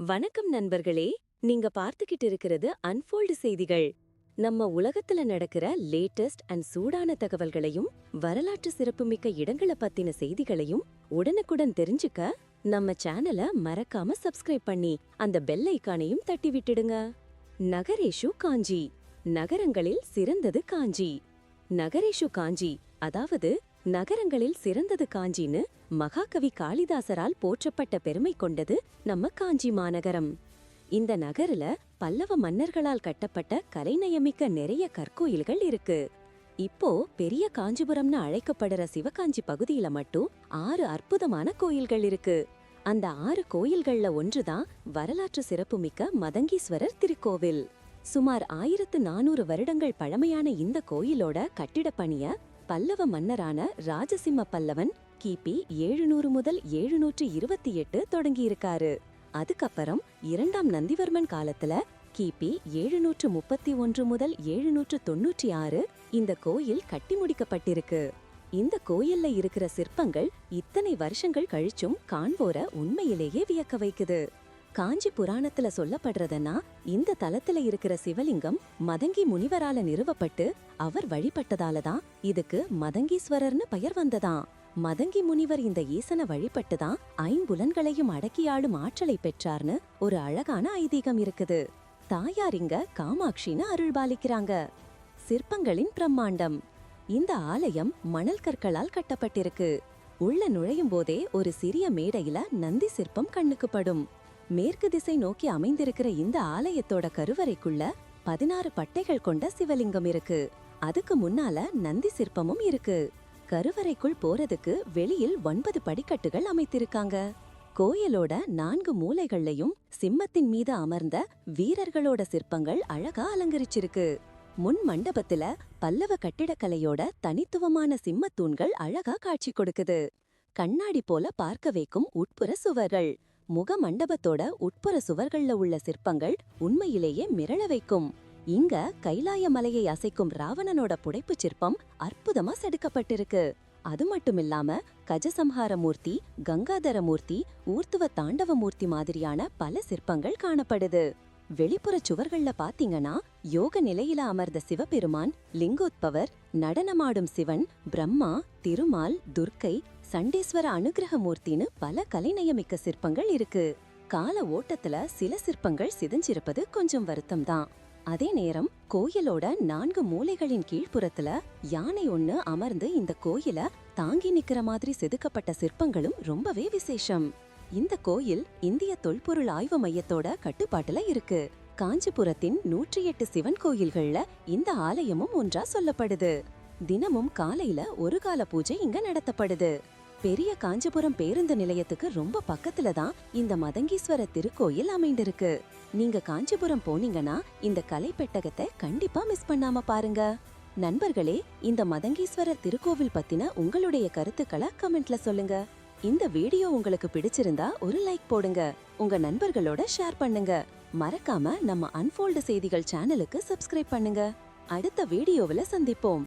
வணக்கம் நண்பர்களே. நீங்க பார்த்துக்கிட்டு இருக்கிறது அன்ஃபோல்டு செய்திகள். நம்ம உலகத்துல நடக்கிற லேட்டஸ்ட் அண்ட் சூடான தகவல்களையும் வரலாற்று சிறப்புமிக்க இடங்கள பத்தின செய்திகளையும் உடனுக்குடன் தெரிஞ்சுக்க நம்ம சேனலை மறக்காம சப்ஸ்கிரைப் பண்ணி அந்த பெல் ஐக்கானையும் தட்டி விட்டுடுங்க. நகரேஷு காஞ்சி. நகரங்களில் சிறந்தது காஞ்சி. நகரேஷு காஞ்சி அதாவது நகரங்களில் சிறந்தது காஞ்சின்னு மகாகவி காளிதாசரால் போற்றப்பட்ட பெருமை கொண்டது நம்ம காஞ்சி மாநகரம். இந்த நகரில பல்லவ மன்னர்களால் கட்டப்பட்ட கலைநயமிக்க நிறைய கற்கோயில்கள் இருக்கு. இப்போ பெரிய காஞ்சிபுரம்னு அழைக்கப்படுற சிவகாஞ்சி பகுதியில மட்டும் ஆறு அற்புதமான கோயில்கள் இருக்கு. அந்த ஆறு கோயில்கள்ல ஒன்றுதான் வரலாற்று சிறப்புமிக்க மதங்கீஸ்வரர் திருக்கோவில். சுமார் ஆயிரத்து நானூறு வருடங்கள் பழமையான இந்த கோயிலோட கட்டிடப் பணிய பல்லவ மன்னரான ராஜசிம்ம பல்லவன் கிபி ஏழுநூறு முதல் ஏழுநூற்றி இருபத்தி எட்டு தொடங்கியிருக்காரு. அதுக்கப்புறம் இரண்டாம் நந்திவர்மன் காலத்துல கிபி ஏழுநூற்று முப்பத்தி ஒன்று முதல் ஏழுநூற்று தொன்னூற்றி ஆறு இந்த கோயில் கட்டி முடிக்கப்பட்டிருக்கு. இந்த கோயில்ல இருக்கிற சிற்பங்கள் இத்தனை வருஷங்கள் கழிச்சும் காண்போர உண்மையிலேயே வியக்க வைக்குது. காஞ்சி புராணத்துல சொல்லப்படுறதுன்னா இந்த தலத்துல இருக்கிற சிவலிங்கம் மதங்கி முனிவரால நிறுவப்பட்டு அவர் வழிபட்டதால தான் இதுக்கு மதங்கீஸ்வரர்னு பெயர் வந்ததாம். மதங்கி முனிவர் இந்த ஈசனை வழிபட்டுதான் ஐம்புலன்களையும் அடக்கியாளும் ஆற்றலை பெற்றார்னு ஒரு அழகான ஐதீகம் இருக்குது. தாயார் இங்க காமாட்சின்னு அருள்பாலிக்கிறாங்க. சிற்பங்களின் பிரம்மாண்டம். இந்த ஆலயம் மணல் கற்களால் கட்டப்பட்டிருக்கு. உள்ள நுழையும் போதே ஒரு சிறிய மேடையில நந்தி சிற்பம் கண்ணுக்கு படும். மேற்கு திசை நோக்கி அமைந்திருக்கிற இந்த ஆலயத்தோட கருவறைக்குள்ள பதினாறு பட்டைகள் கொண்ட சிவலிங்கம் இருக்கு. அதுக்கு முன்னால நந்தி சிற்பமும் இருக்கு. கருவறைக்குள் போறதுக்கு வெளியில் ஒன்பது படிக்கட்டுகள் அமைத்திருக்காங்க. கோயிலோட நான்கு மூலைகள்லையும் சிம்மத்தின் மீது அமர்ந்த வீரர்களோட சிற்பங்கள் அழகா அலங்கரிச்சிருக்கு. முன் மண்டபத்துல பல்லவ கட்டிடக்கலையோட தனித்துவமான சிம்மத் தூண்கள் அழகா காட்சி கொடுக்குது. கண்ணாடி போல பார்க்க வைக்கும் உட்புற சுவர்கள் முக மண்டபத்தோட உட்புற சுவர்கள்ல உள்ள சிற்பங்கள் உண்மையிலேயே மிரள வைக்கும். இங்க கைலாய மலையை அசைக்கும் ராவணனோட புடைப்புச் சிற்பம் அற்புதமா செதுக்கப்பட்டிருக்கு. அது மட்டும் இல்லாம கஜசம்ஹார மூர்த்தி கங்காதர மூர்த்தி ஊர்த்துவ தாண்டவ மூர்த்தி மாதிரியான பல சிற்பங்கள் காணப்படுது. வெளிப்புற சுவர்கள்ல பாத்தீங்கன்னா யோக நிலையில அமர்ந்த சிவபெருமான் லிங்கோத்பவர் நடனமாடும் சிவன் பிரம்மா திருமால் துர்க்கை சண்டேஸ்வர அனுகிரக மூர்த்தின்னு பல கலைநயமிக்க சிற்பங்கள் இருக்கு. கால ஓட்டத்துல சில சிற்பங்கள் சிதைஞ்சிருப்பது கொஞ்சம் வருத்தம்தான். அதே நேரம் கோயிலோட நான்கு மூலைகளின் கீழ்ப்புறத்துல யானை ஒண்ணு அமர்ந்து இந்த கோயில தாங்கி நிக்கிற மாதிரி செதுக்கப்பட்ட சிற்பங்களும் ரொம்பவே விசேஷம். இந்த கோயில் இந்திய தொல்பொருள் ஆய்வு மையத்தோட கட்டுப்பாட்டுல இருக்கு. காஞ்சிபுரத்தின் நூற்றி எட்டு சிவன் கோயில்கள்ல இந்த ஆலயமும் ஒன்றா சொல்லப்படுது. தினமும் காலையில ஒரு கால பூஜை இங்க நடத்தப்படுது. பெரிய காஞ்சிபுரம் பேருந்து நிலையத்துக்கு ரொம்ப பக்கத்துல தான் இந்த மதங்கீஸ்வர திருக்கோயில் அமைந்திருக்கு. நீங்க காஞ்சிபுரம் போனீங்கன்னா இந்த கலை பெட்டகத்தை கண்டிப்பா மிஸ் பண்ணாம பாருங்க. நண்பர்களே இந்த மதங்கீஸ்வரர் திருக்கோவில் பத்தின உங்களுடைய கருத்துக்களை கமெண்ட்ல சொல்லுங்க. இந்த வீடியோ உங்களுக்கு பிடிச்சிருந்தா ஒரு லைக் போடுங்க. உங்க நண்பர்களோட ஷேர் பண்ணுங்க. மறக்காம நம்ம அன்ஃபோல்டு செய்திகள் சேனலுக்கு சப்ஸ்கிரைப் பண்ணுங்க. அடுத்த வீடியோவில் சந்திப்போம்.